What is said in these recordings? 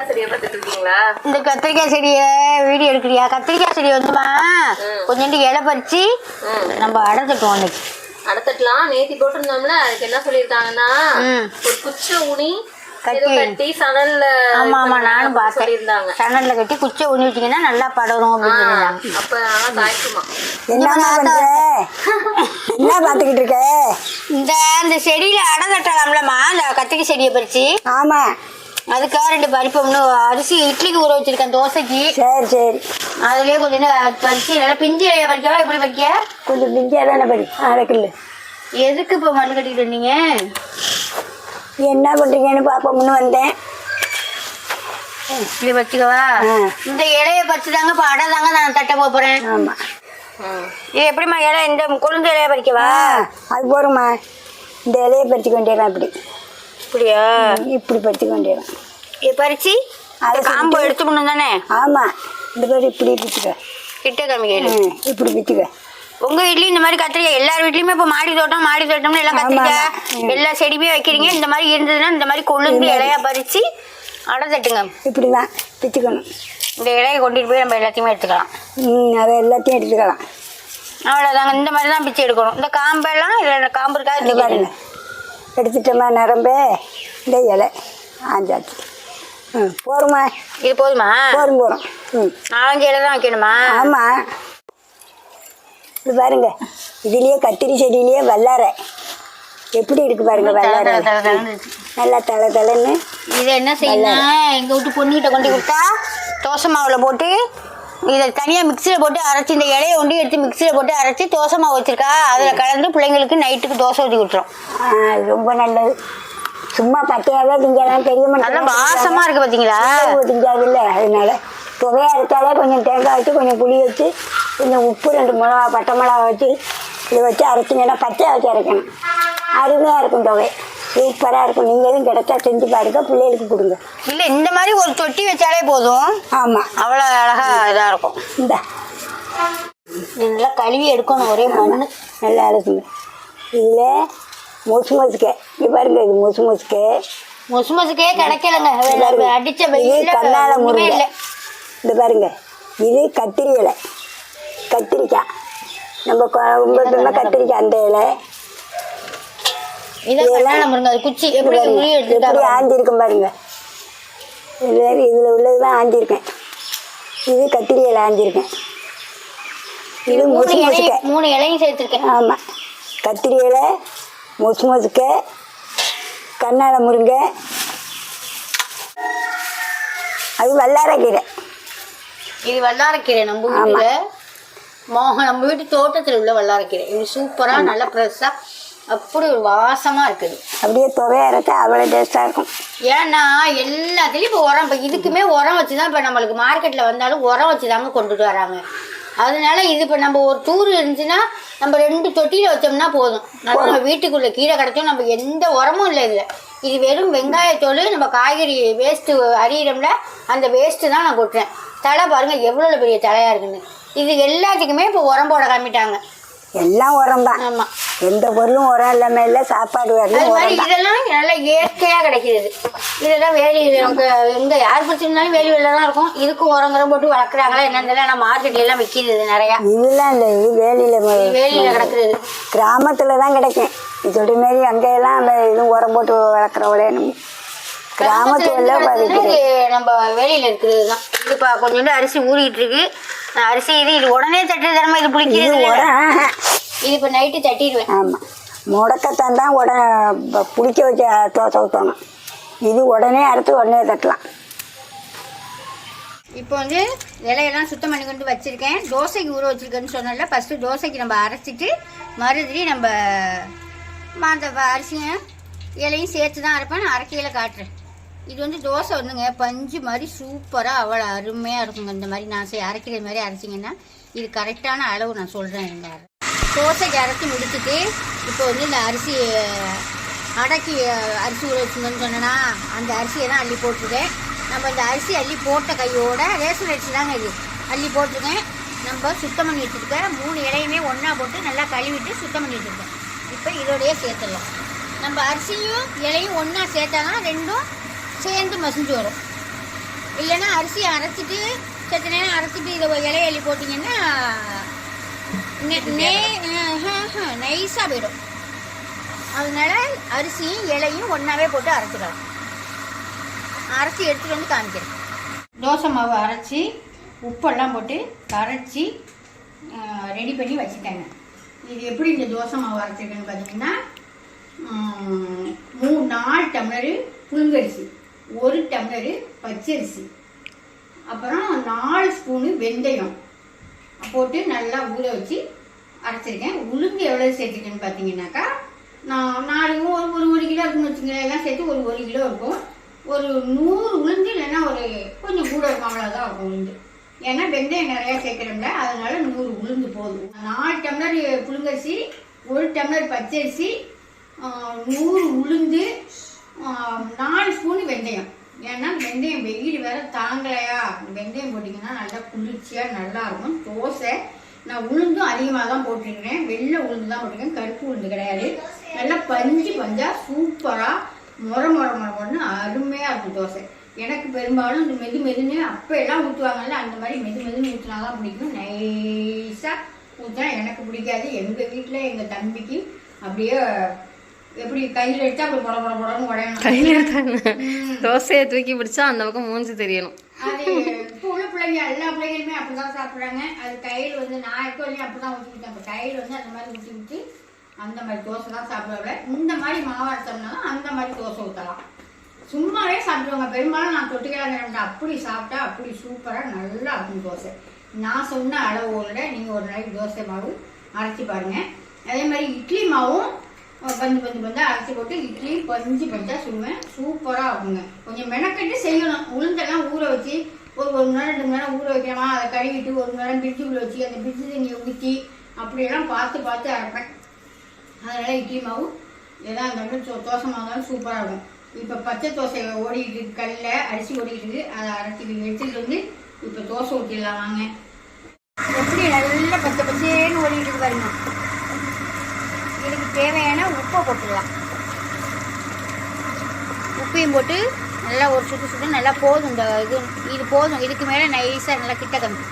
இந்த கத்திரிக்காய் செடியை வீடியோ எடுக்கிறியா? கத்திரிக்காய் செடி வந்துமா? கொஞ்சோண்டு இலை பறிச்சு நம்ம அடைச்சிட்டோம் அன்னைக்கு. அடுத்தட்டுலாம். நேத்தி போட்டிருந்தோம்ல அதுக்கு என்ன சொல்லியிருக்காங்கன்னா. ஒரு குச்சை ஊனி கட்டி. சணல்ல ஆமா ஆமா நானும் பார்த்தேன். சொல்லியிருந்தாங்க. சணல்ல கட்டி குச்சை ஊனி வச்சிங்கன்னா நல்லா படரும் அப்படின்னு அப்ப காய்க்குமா என்ன பார்த்துக்கிட்டு இருக்க? இந்த இந்த செடியில அடை தட்டலாம்லம்மா இந்த கத்திரிக்காய் செடியை பறிச்சு. ஆமா. அதுக்காக ரெண்டு பறிப்போம்னு அரிசி இட்லிக்கு ஊற வச்சிருக்கேன் தோசைக்கு. சரி சரி. அதுலயே கொஞ்சம் பறிச்சு நல்லா பிஞ்சு இலைய பறிக்கவா எப்படி பறிக்க கொஞ்சம் பிஞ்சியாக தானே படி அரைக்கல் எதுக்கு இப்போ மண்ணு கட்டிட்டு இருந்தீங்க என்ன பண்ணுறீங்கன்னு பார்ப்போம்னு வந்தேன். இப்படி வச்சுக்கவா? ஆ. இந்த இலைய பறிச்சு தாங்க இப்போ அடை தாங்க நான் தட்ட போறேன். ஆமாம் இது எப்படிம்மா இலை? இந்த கொழுந்து இலைய பறிக்கவா? அது போகிறோம்மா இந்த இலையை பறிச்சுக்க வேண்டியதான் அப்படி இப்படியா இப்படி பறிச்சுக்க வேண்டியதான் இது பறிச்சு அதை காம்பு எடுத்துக்கணும் தானே? ஆமாம் இந்த பேர் இப்படி பிச்சுக்க. கிட்ட காமிக்கல ம் இப்படி பிச்சுக்க. உங்க வீட்லயும் இந்த மாதிரி கத்திரிக்காய் எல்லார் வீட்லயுமே இப்ப மாடி தோட்டம் மாடி தோட்டம்னு எல்லாம் கத்திரிக்காய். எல்லா செடியுமே வைக்கிறீங்க. இந்த மாதிரி இருந்ததுன்னா இந்த மாதிரி கொழுந்து இலையா பறிச்சு அடை தட்டுங்க. இப்படி தான் பிச்சுக்கணும். இந்த இலையை கொண்டுட்டு போய் நம்ம எல்லாத்தையுமே எடுத்துக்கலாம். ம் அதை எல்லாத்தையும் எடுத்துக்கலாம். அவ்வளோதாங்க இந்த மாதிரி தான் பிச்சு எடுக்கணும். இந்த காம்பெல்லாம் இதில் காம்பு இருக்காது பாருங்க. எடுத்துட்டோமா நிரம்பே. இந்த இலை. ஆஞ்சாச்சு. ம் போருமா இது போதுமா? போரும் போகிறோம் ம். நாலஞ்சு இலை தான் வைக்கணுமா? ஆமாம் இது பாருங்க. இதுலயே கத்திரி செடியிலேயே வல்லாரை. எப்படி இருக்கு பாருங்க வல்லாரை. நல்லா தலை தலைன்னு. இதை என்ன செய்யணும்? எங்கள் வீட்டு பொண்ணுகிட்ட கொண்டு கொடுத்தா? தோசை மாவில் போட்டு இதை தனியாக மிக்சியில் போட்டு அரைச்சி இந்த இலையை ஒண்டி எடுத்து மிக்சியில் போட்டு அரைச்சி தோசை மாவு வச்சிருக்கா? அதில் கலந்து பிள்ளைங்களுக்கு நைட்டுக்கு தோசை ஊற்றி கொடுத்துரும். ரொம்ப நல்லது. சும்மா பட்டையாவே திங்கலாம் பெரிய நல்லா வாசமாக இருக்குது பார்த்தீங்களா திங்காது இல்லை அதனால துவையா எடுத்தாலே கொஞ்சம் தேங்காய் வச்சு கொஞ்சம் புளி வச்சு கொஞ்சம் உப்பு ரெண்டு மிளகா பட்டை மிளகா வச்சு இதை வச்சு அரைச்சிங்கன்னா பச்சையாக வச்சு அரைக்கணும். அருமையாக இருக்கும் துவை. சூப்பராக இருக்கும். நீங்களும் கிடைச்சா செஞ்சு பாருங்க. பிள்ளைகளுக்கு கொடுங்க. இல்லை இந்த மாதிரி ஒரு தொட்டி வச்சாலே போதும். ஆமாம் அவ்வளோ அழகாக இதாக இருக்கும். இந்த. நல்லா கழுவி எடுக்கணும் ஒரே மண் நல்லா இருக்குங்க இதில் மொசு மொசுக்கை. இது பாருங்க இது மொசு மொசுக்கை. முசு முசுக்கே கிடைக்கலங்க. அடிச்ச இது வெயில்ல கண்ணால முருங்கை. இந்த பாருங்க. இது கத்திரி இலை. கத்திரிக்காய். நம்ம குழம்புனா கத்திரிக்காய் அந்த இலை. இதை கண்ணால முருங்க அது குச்சி. எப்படி பாருங்க. முறி எப்படி எடுத்துட்டா ஆஞ்சிருக்கும் பாருங்க. இதில் இதில் உள்ளதுதான் ஆஞ்சிருக்கேன் இது கத்திரி இலை ஆஞ்சிருக்கேன் இது மூணு மொசு மொசுக்கை மூணு இலையும் சேர்த்துருக்கேன். ஆமாம் கத்திரி இலை மொசு மொசுக்கை கண்ணால முருங்கை. அது வல்லாரக்கீரை. இது வல்லாரக்கீரை நம்ம வீட்டுல. மோகன் நம்ம வீட்டு தோட்டத்தில் உள்ள வல்லாரக்கீரை. இது சூப்பரா நல்லா ஃப்ரெஷ்ஷா அப்படி ஒரு வாசமா இருக்குது. அப்படியே துவையா அரைச்சா அவ்வளோ டேஸ்ட்டாக இருக்கும். ஏன்னா எல்லாத்துலேயும் இப்போ உரம் இப்போ இதுக்குமே உரம் வச்சு தான் இப்போ நம்மளுக்கு மார்க்கெட்டில் வந்தாலும் உரம் வச்சு தாங்க கொண்டுட்டு வராங்க. அதனால இது இப்போ நம்ம ஒரு தூர் இருந்துச்சுன்னா நம்ம ரெண்டு தொட்டியில் வச்சோம்னா போதும். நம்ம வீட்டுக்குள்ளே கீரை கிடைச்சோம் நம்ம எந்த உரமும் இல்லை இதில். இது வெறும் வெங்காயத்தோல் நம்ம காய்கறி வேஸ்ட்டு அரியிறோம்ல அந்த வேஸ்ட்டு தான் நான் கொட்டுறேன். தலை பாருங்கள் எவ்வளோ பெரிய தலையாக இருக்குன்னு. இது எல்லாத்துக்குமே இப்போ உரம் போட காமிட்டாங்க. எல்லாம் உரம் தான் ஆமாம் எந்த பொருளும் உரம் இல்லாமல் இல்லை சாப்பாடு அது வரலும் மாதிரி உரம் தான் இதெல்லாம் நல்லா இயற்கையாக கிடைக்கிறது இதெல்லாம் வேலி நமக்கு எங்கே யார் பிடிச்சிருந்தாலும் வேலி வெளில தான் இருக்கும். இதுக்கும் உரங்குறம் போட்டு வளர்க்குறாங்களா என்னன்னு தெரியல. ஆனால் மார்க்கெட்ல எல்லாம் விற்கிது இது நிறையா. இதெல்லாம் இல்லை இது வேலியில் வேலியில் கிடக்குறது கிராமத்தில் தான் கிடைக்கும். இது சொல்ற மாரி அங்கெல்லாம் அந்த இதுவும் உரம் போட்டு வளர்க்குறவளே கிராமத்துல எல்லாம் இது நம்ம வேலியில் இருக்கிறது தான். இது இப்போ கொஞ்சோண்டு அரிசி ஊறிட்டு இருக்கு. அரிசி இது இது உடனே தட்டு தரமா இது. உரம் இது இப்போ நைட்டு தட்டிடுவேன். ஆமாம் முடக்கத்தான் தான் உடனே ப- புளிக்க வச்சு தோசை ஊற்றணும் இது உடனே அறுத்து உடனே தட்டலாம். இப்போ வந்து இலையெல்லாம் சுத்தம் பண்ணி கொண்டு வச்சுருக்கேன். தோசைக்கு ஊற வச்சுருக்கேன்னு சொன்னல ஃபஸ்ட்டு தோசைக்கு நம்ம அரைச்சிட்டு மறுபடி நம்ம அந்த அரிசியும் இலையும் சேர்த்து தான் அரைப்பேன். நான் அரைக்கையில் காட்டுறேன். இது வந்து தோசை வந்துங்க பஞ்சு மாதிரி சூப்பராக அவ்வளோ அருமையாக இருக்குங்க. இந்த மாதிரி நான் செய் அரைக்கிற மாதிரி அரைச்சிங்கன்னா இது கரெக்டான அளவு நான் சொல்கிறேன் இந்த தோசைக்கு அரைச்சி முடிச்சுட்டு இப்போ வந்து இந்த அரிசி அடக்கி அரிசி ஊற வச்சுங்கன்னு சொன்னேன்னா அந்த அரிசியை தான் அள்ளி போட்டிருக்கேன். நம்ம இந்த அரிசி அள்ளி போட்ட கையோட ரேஷன் அரிசி தாங்க இது. அள்ளி போட்டிருக்கேன். நம்ம சுத்தம் பண்ணி வச்சுருக்கேன் மூணு இலையுமே ஒன்றா போட்டு நல்லா கழுவிட்டு சுத்தம் பண்ணி வச்சுருக்கேன். இப்போ இதோடையே சேர்த்துடலாம். நம்ம அரிசியும் இலையும் ஒன்றா சேர்த்தாதான் ரெண்டும் சேர்ந்து மசிஞ்சு வரும். இல்லைன்னா அரிசி அரைச்சிட்டு செத்த நேரம் அரைச்சிட்டு இதை இலைய அள்ளி போட்டிங்கன்னா நைஸாக போயிடும். அதனால அரிசியும் இலையும் ஒன்றாவே போட்டு அரைச்சிடலாம் அரைச்சி எடுத்துகிட்டு வந்து காமிக்கிறேன். தோசை மாவு அரைச்சி உப்பெல்லாம் போட்டு கரைச்சி ரெடி பண்ணி வச்சுட்டேங்க இது எப்படி இந்த தோசை மாவு அரைச்சிருக்கேன்னு பார்த்தீங்கன்னா மூணு நாலு டம்ளரு புழுங்கரிசி. ஒரு டம்ளரு பச்சரிசி. அப்புறம் நாலு ஸ்பூனு வெந்தயம். போட்டு நல்லா ஊற வச்சு அரைச்சிருக்கேன். உளுந்து எவ்வளோ சேர்த்துருக்கேன்னு பார்த்தீங்கன்னாக்கா நான் நாலு ஒரு ஒரு ஒரு கிலோ இருக்குன்னு வச்சுங்களேன் எல்லாம் சேர்த்து ஒரு ஒரு கிலோ இருக்கும். ஒரு நூறு உளுந்து இல்லைன்னா ஒரு கொஞ்சம் கூட இருக்கும். அவ்வளோதான் இருக்கும் உளுந்து. ஏன்னா வெந்தயம் நிறையா சேர்க்குறோம்ல அதனால நூறு உளுந்து போதும். நாலு டம்ளர் புழுங்கரிசி ஒரு டம்ளர் பச்சரிசி நூறு உளுந்து நாலு ஸ்பூன் வெந்தயம். ஏன்னா வெந்தயம் வெயில் வேற தாங்கலையா? வெந்தயம் போட்டிங்கன்னா நல்லா குளிர்ச்சியாக நல்லா இருக்கும். தோசை. நான் உளுந்தும் அதிகமாக தான் போட்டிருக்கிறேன் வெள்ளை உளுந்து தான் போட்டிருக்கேன். கருப்பு உளுந்து கிடையாது. நல்லா பஞ்சு பஞ்சா சூப்பராக முறை முறை முறை முறைன்னு அருமையாக இருக்கும் தோசை. எனக்கு பெரும்பாலும் இந்த மெது மெதுன்னு அப்போ எல்லாம் ஊற்றுவாங்கல்ல அந்த மாதிரி மெது மெதுன்னு ஊற்றினா தான் பிடிக்கும். நைஸாக ஊற்றினா எனக்கு பிடிக்காது. எங்கள் வீட்டில் எங்கள் தம்பிக்கு அப்படியே எப்படி கையில் எடுத்தா அப்படி புட புட புடன்னு உடையணும். கையில எடுத்தாங்க. தோசையை தூக்கி பிடிச்சா அந்த பக்கம் மூஞ்சி தெரியணும். அது இப்போ உள்ள பிள்ளைங்க எல்லா பிள்ளைங்களுமே அப்படிதான் சாப்பிட்றாங்க. அது கையில் வந்து நான் இருக்க வரையும் அப்படிதான் ஊற்றிக்கிட்டேன் இப்போ கையில் வந்து அந்த மாதிரி ஊற்றி ஊற்றி அந்த மாதிரி தோசை தான் சாப்பிடல இந்த மாதிரி மாவு அரைச்சோம்னா அந்த மாதிரி தோசை ஊற்றலாம் சும்மாவே சாப்பிடுவாங்க பெரும்பாலும் நான் தொட்டுக்கலாம் அப்படி சாப்பிட்டா அப்படி சூப்பராக நல்லா இருக்கும் தோசை. நான் சொன்ன அளவோட நீங்கள் ஒரு நாளைக்கு தோசை மாவு அரைச்சி பாருங்க. அதே மாதிரி இட்லி மாவும் பஞ்சு பந்து பந்து அரைச்சி போட்டு இட்லி பஞ்சு பஞ்சா சுடுவேன். சூப்பராக இருக்குங்க கொஞ்சம் மெனக்கட்டு செய்யணும். உளுந்தெல்லாம் ஊற வச்சு ஒரு ஒரு மணி நேரம் ரெண்டு மணி நேரம் ஊற வைக்கணுமா? அதை கழுவிட்டு ஒரு மணி நேரம் உள்ள வச்சு அந்த பிரிட்ஜு தண்ணியை ஊற்றி அப்படியெல்லாம் பார்த்து பார்த்து அரைப்பேன். அதனால் இட்லி மாவு எதாக இருந்தாலும் தோ- தோசை மாவு இருந்தாலும் சூப்பராக இருக்கும் இப்போ பச்சை தோசை ஓடிக்கிட்டு இருக்கு. கல்லில் அரிசி ஓடிக்கிட்டு இருக்கு. அதை அரைச்சி எடுத்துகிட்டு வந்து இப்போ தோசை ஊற்றிடலாம் வாங்க. எப்படி நல்லா பச்சை பச்சை ஓடிக்கிட்டு இருக்கு பாருங்க இதுக்கு தேவையான உப்பை போட்டுடலாம் உப்பையும் போட்டு நல்லா ஒரு சுட்டு சுட்டு நல்லா போதும் இந்த இது. இது போதும். இதுக்கு மேலே நைஸாக நல்லா கிட்ட கம்மி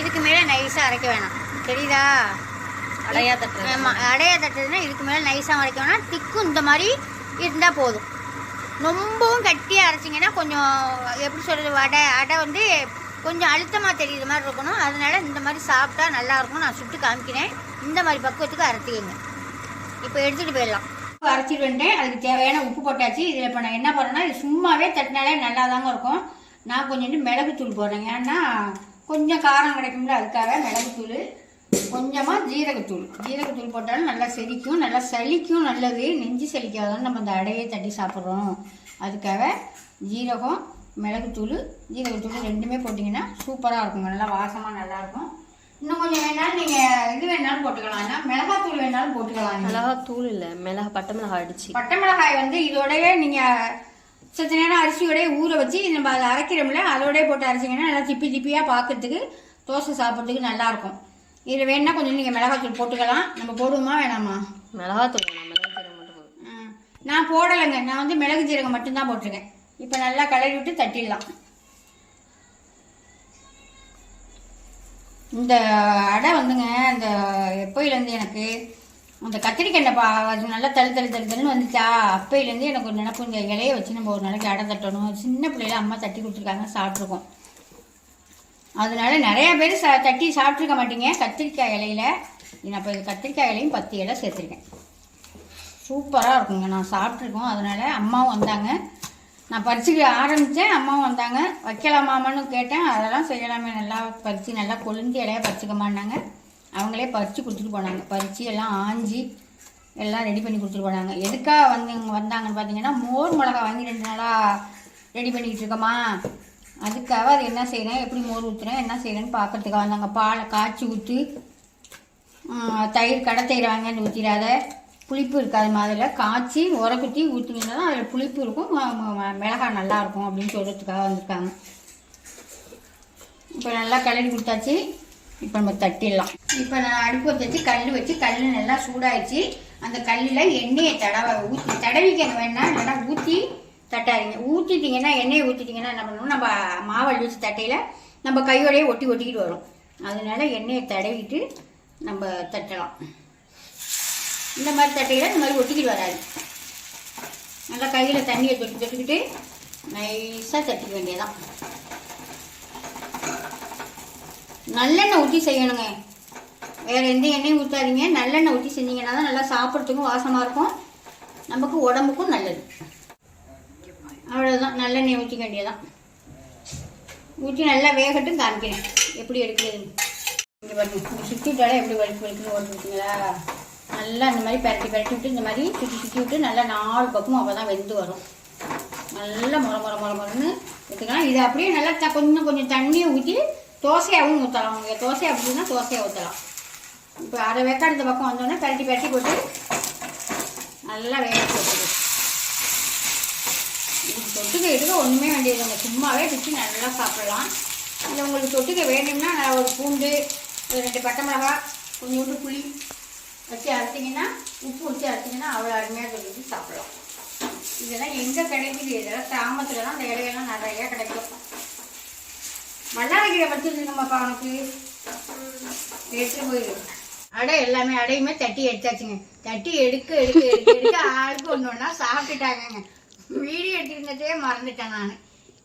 இதுக்கு மேலே நைஸாக அரைக்க வேணாம். தெரியுதா? அடையா தட்டுறது. ஆமா அடையா தட்டுறதுன்னா இதுக்கு மேலே நைஸாக அரைக்க வேணாம் திக்கும் இந்த மாதிரி இருந்தால் போதும். ரொம்பவும் கட்டியாக அரைச்சிங்கன்னா கொஞ்சம் எப்படி சொல்கிறது வடை அடை வந்து கொஞ்சம் அழுத்தமாக தெரியுற மாதிரி இருக்கணும். அதனால இந்த மாதிரி சாப்பிட்டா நல்லா இருக்கும் நான் சுட்டு காமிக்கிறேன். இந்த மாதிரி பக்குவத்துக்கு அரைச்சிக்கங்க இப்போ எடுத்துகிட்டு போயிடலாம். அரைச்சிட்டு வந்துட்டேன் அதுக்கு தேவையான உப்பு போட்டாச்சு. இதில் இப்போ நான் என்ன பண்ணுறேன்னா இது சும்மாவே தட்டினாலே நல்லா தாங்க இருக்கும். நான் கொஞ்சோண்டு மிளகுத்தூள் போடுறேன் ஏன்னா கொஞ்சம் காரம் கிடைக்கும்ல அதுக்காக மிளகுத்தூள். கொஞ்சமாக ஜீரகத்தூள். ஜீரகத்தூள் போட்டாலும் நல்லா செரிக்கும் நல்லா சளிக்கும் நல்லது. நெஞ்சு சளிக்காதான் நம்ம அந்த அடையை தட்டி சாப்பிட்றோம். அதுக்காக ஜீரகம் மிளகுத்தூள். ஜீரகத்தூள் ரெண்டுமே போட்டிங்கன்னா சூப்பராக இருக்குங்க. நல்லா வாசமாக நல்லாயிருக்கும் இன்னும் கொஞ்சம் வேணாலும் நீங்கள் இது வேணாலும் போட்டுக்கலாம். ஏன்னா மிளகாத்தூள் வேணாலும் போட்டுக்கலாம் நீங்க. மிளகா தூள் இல்ல. மிளகா பட்டை மிளகா அடிச்சு. பட்டை மிளகாய் வந்து இதோடய நீங்கள் சத்த நேரம் அரிசியோடய ஊற வச்சு நம்ம அதை அரைக்கிறோம்ல அதோடய போட்டு அரைச்சிங்கன்னா நல்லா திப்பி திப்பியாக பார்க்கறதுக்கு தோசை சாப்பிட்றதுக்கு நல்லாயிருக்கும் இதில் வேணா கொஞ்சம் நீங்கள் மிளகாத்தூள் போட்டுக்கலாம். நம்ம போடுவோமா வேணாமா? மிளகா தூள் வேணாம் மிளகா ஜீரகம் மட்டும் நான் போடலைங்க. நான் வந்து மிளகு ஜீரகம் மட்டும்தான் போட்டிருக்கேன். இப்போ நல்லா கலரி விட்டு தட்டிடலாம். இந்த அடை வந்துங்க இந்த எப்போயிலேருந்து எனக்கு அந்த கத்திரிக்காய் பா அது நல்லா தள்ளு தள்ளு தள்ளு தள்ளுன்னு வந்துச்சா? அப்பையிலேருந்து எனக்கு ஒரு நினப்பு இந்த இலையை வச்சு நம்ம ஒரு நாளைக்கு அடை தட்டணும். சின்ன பிள்ளையில அம்மா தட்டி கொடுத்துருக்காங்க சாப்பிட்ருக்கோம். அதனால நிறையா பேர் சா தட்டி சாப்பிட்ருக்க மாட்டீங்க கத்திரிக்காய் இலையில. நான் இப்போ கத்திரிக்காய் இலையும் பத்து இலை சேர்த்துருக்கேன். சூப்பராக இருக்குங்க நான் சாப்பிட்ருக்கோம். அதனால அம்மாவும் வந்தாங்க. நான் பறிச்சுக்க ஆரம்பித்தேன் அம்மாவும் வந்தாங்க. வைக்கலாமான்னு கேட்டேன். அதெல்லாம் செய்யலாமே. நல்லா பறித்து நல்லா கொழுந்து இலையாக பறிச்சுக்கமான்னாங்க அவங்களே பறித்து கொடுத்துட்டு போனாங்க. பறித்து எல்லாம் ஆஞ்சி எல்லாம் ரெடி பண்ணி கொடுத்துட்டு போனாங்க. எதுக்காக வந்து வந்தாங்கன்னு பார்த்தீங்கன்னா மோர் மிளகா வாங்கி ரெண்டு நாளாக ரெடி பண்ணிக்கிட்டு இருக்கோமா அதுக்காக அது என்ன செய்கிறேன் எப்படி மோர் ஊற்றுறேன் என்ன செய்கிறேன்னு பார்க்குறதுக்காக வந்தாங்க. பாலை காய்ச்சி ஊற்றி தயிர் கடை தயிர் வாங்கி ஊற்றிடாத புளிப்பு இருக்காது மாதிரில காய்ச்சி உர குத்தி ஊற்றினீங்கன்னா அதில் புளிப்பு இருக்கும். மிளகாய் நல்லாயிருக்கும் அப்படின்னு சொல்கிறதுக்காக வந்திருக்காங்க. இப்போ நல்லா கிளறி கொடுத்தாச்சு. இப்போ நம்ம தட்டிடலாம். இப்போ நான் அடுப்பு வச்சு கல் வச்சு கல் நல்லா சூடாயிடுச்சு. அந்த கல்லில் எண்ணெயை தடவை ஊற்றி தடவிக்க வேணால் நல்லா ஊற்றி தட்டாதீங்க. ஊற்றிட்டீங்கன்னா எண்ணெயை ஊற்றிட்டீங்கன்னா என்ன பண்ணணும்? நம்ம மாவள்ளி வச்சு தட்டையில் நம்ம கையோடையே ஒட்டி ஒட்டிக்கிட்டு வரும். அதனால எண்ணெயை தடவிட்டு நம்ம தட்டலாம். இந்த மாதிரி தட்டையில் இந்த மாதிரி ஒட்டிக்கிட்டு வராது. நல்லா கையில் தண்ணியை தொட்டு தொட்டுக்கிட்டு நைஸாக தட்டிக்க வேண்டியதான் நல்லெண்ணெய் ஊற்றி செய்யணுங்க. வேறு எந்த எண்ணெயும் ஊற்றாதீங்க நல்லெண்ணெய் ஊற்றி செஞ்சீங்கன்னா தான் நல்லா சாப்பிட்றதுக்கும் வாசமாக இருக்கும். நமக்கு உடம்புக்கும் நல்லது. அவ்வளோதான் நல்லெண்ணெய் ஊற்றிக்க வேண்டியதான் ஊற்றி நல்லா வேகட்டும் காமிக்கிறேன். எப்படி எடுக்கிறது? இங்கே பாருங்க. சுற்றிட்டாலே எப்படி வலிக்கு வலிக்குன்னு ஓட்டுருக்கீங்களா நல்லா இந்த மாதிரி பரட்டி பரட்டி விட்டு இந்த மாதிரி சுற்றி சுற்றி விட்டு நல்லா நாலு பக்கமும் அப்போ தான் வெந்து வரும். நல்லா முறை முறை முறை முறைன்னு ஊற்றிக்கலாம் இது அப்படியே நல்லா த- கொஞ்சம் கொஞ்சம் தண்ணியை ஊற்றி தோசையாகவும் ஊற்றலாம் உங்களுக்கு தோசை அப்படின்னா தோசையாக ஊற்றலாம் இப்போ அரை வேக்காடு இந்த பக்கம் வந்தோடனே பரட்டி பரட்டி போட்டு நல்லா வேக போட்டுது தொட்டுக்க எடுக்க ஒன்றுமே வேண்டியதில்லைங்க சும்மாவே வச்சு நல்லா சாப்பிடலாம். இல்லை உங்களுக்கு தொட்டுக்க வேணும்னா நான் ஒரு பூண்டு ஒரு ரெண்டு பட்டை மிளகா கொஞ்சோண்டு புளி வச்சு அரைச்சிங்கன்னா உப்பு வச்சு அரைச்சிங்கன்னா அவ்வளோ அருமையாக சொல்லிட்டு சாப்பிடலாம். இதெல்லாம் எங்கே கிடைக்குது? இதெல்லாம் கிராமத்துல தான் அந்த இலையெல்லாம் நிறையா கிடைக்கும். வல்லாரக்கீரை வச்சுருந்துங்கம்மாப்பா உனக்கு? எடுத்துகிட்டு போயிடும் அடை எல்லாமே அடையுமே தட்டி எடுத்தாச்சுங்க. தட்டி எடுக்க எடுக்க எடுக்க எடுக்க ஆளுக்கு ஒன்று ஒன்றா சாப்பிட்டுட்டாங்கங்க. வீடியோ எடுத்துருந்ததே மறந்துட்டேன் நான்.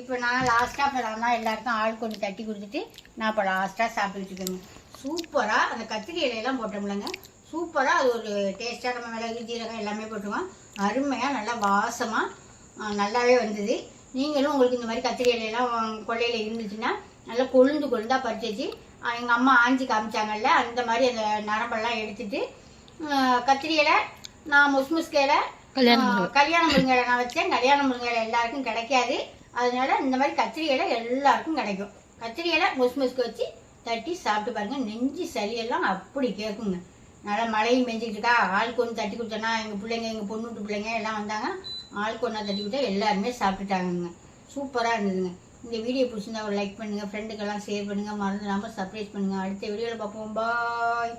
இப்போ நான் லாஸ்ட்டாக இப்போ நான் எல்லாருக்கும் ஆளுக்கு ஒன்று தட்டி கொடுத்துட்டு நான் இப்போ லாஸ்ட்டாக சாப்பிட்டுட்டு இருக்கேங்க. சூப்பராக அந்த கத்திரி இலையெல்லாம் போட்டோம்லங்க சூப்பராக அது ஒரு டேஸ்ட்டாக நம்ம மிளகு ஜீரகம் எல்லாமே போட்டுருவோம். அருமையாக நல்லா வாசமாக நல்லாவே வந்தது. நீங்களும் உங்களுக்கு இந்த மாதிரி கத்திரி இலையெல்லாம் கொள்ளையில் இருந்துச்சுன்னா நல்லா கொழுந்து கொழுந்தா பறிச்சு வச்சு எங்கள் அம்மா ஆஞ்சி காமிச்சாங்கல்ல அந்த மாதிரி அந்த நரம்பெல்லாம் எடுத்துட்டு ஆஹ் கத்திரி இலை நான் முஸ்முஸ்க இலை ஆஹ் கல்யாண முருங்கை. இலை நான் வச்சேன். கல்யாண முருங்கை இலை எல்லாருக்கும் கிடைக்காது. அதனால இந்த மாதிரி கத்திரி இலை எல்லாருக்கும் கிடைக்கும். கத்திரி இலை முஸ்முஸ்க்கு வச்சு தட்டி சாப்பிட்டு பாருங்க. நெஞ்சு சளியெல்லாம் அப்படி கேட்குங்க நல்லா மழையும் பெஞ்சிக்கிட்டு இருக்கா ஆளுக்கு ஒன்று தட்டி கொடுத்தோன்னா எங்கள் பிள்ளைங்க எங்கள் பொண்ணுட்டு பிள்ளைங்க எல்லாம் வந்தாங்க. ஆளுக்கு ஒன்றா தட்டி கொடுத்தா எல்லாருமே சாப்பிட்டுட்டாங்கங்க. சூப்பராக இருந்ததுங்க. இந்த வீடியோ பிடிச்சிருந்தா ஒரு லைக் பண்ணுங்கள் ஃப்ரெண்டுக்கெல்லாம் ஷேர் பண்ணுங்கள் மறந்துடாமல் சர்ப்ரைஸ் பண்ணுங்கள் அடுத்த வீடியோவில் பார்ப்போம். பாய்